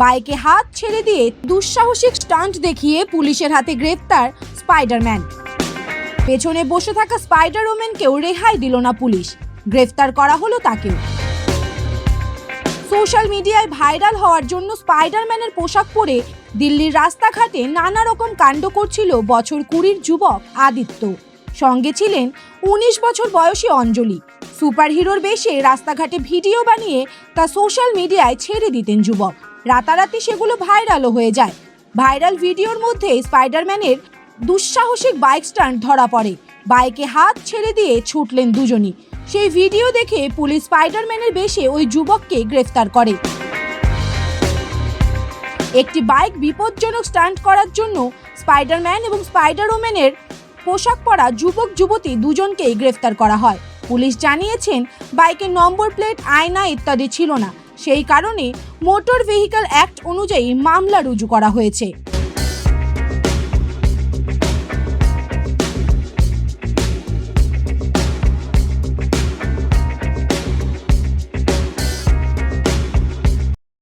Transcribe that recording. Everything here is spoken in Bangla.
বাইকে হাত ছেড়ে দিয়ে দুঃসাহসিক স্টান্ট দেখিয়ে পুলিশের হাতে গ্রেফতার স্পাইডারম্যান। পেছনে বসে থাকা স্পাইডার ওমেনকেও রেহাই দিল না পুলিশ। গ্রেফতার করা হলো তাকেও। সোশ্যাল মিডিয়ায় ভাইরাল হওয়ার জন্য স্পাইডারম্যানের পোশাক পরে দিল্লির রাস্তাঘাটে নানা রকম কাণ্ড করছিল বছর কুড়ির যুবক আদিত্য। সঙ্গে ছিলেন উনিশ বছর বয়সী অঞ্জলি। সুপারহিরোর বেশে রাস্তাঘাটে ভিডিও বানিয়ে তা সোশ্যাল মিডিয়ায় ছেড়ে দিতেন যুবক। রাতারাতি সেগুলো ভাইরালও হয়ে যায়। ভাইরাল ভিডিওর মধ্যে স্পাইডারম্যানের দুঃসাহসিক বাইক স্টান্ট ধরা পড়ে। বাইকে হাত ছেড়ে দিয়ে ছুটলেন দুজনই। সেই ভিডিও দেখে পুলিশ স্পাইডারম্যানের বেশে ওই যুবককে গ্রেফতার করে। একটি বাইক বিপজ্জনক স্টান্ট করার জন্য স্পাইডারম্যান এবং স্পাইডার ওম্যানের পোশাক পরা যুবক যুবতী দুজনকেই গ্রেফতার করা হয়। পুলিশ জানিয়েছেন, বাইকের নম্বর প্লেট, আয়না ইত্যাদি ছিল না। সেই কারণে মোটর ভেহিকল অ্যাক্ট অনুযায়ী মামলা রুজু করা হয়েছে।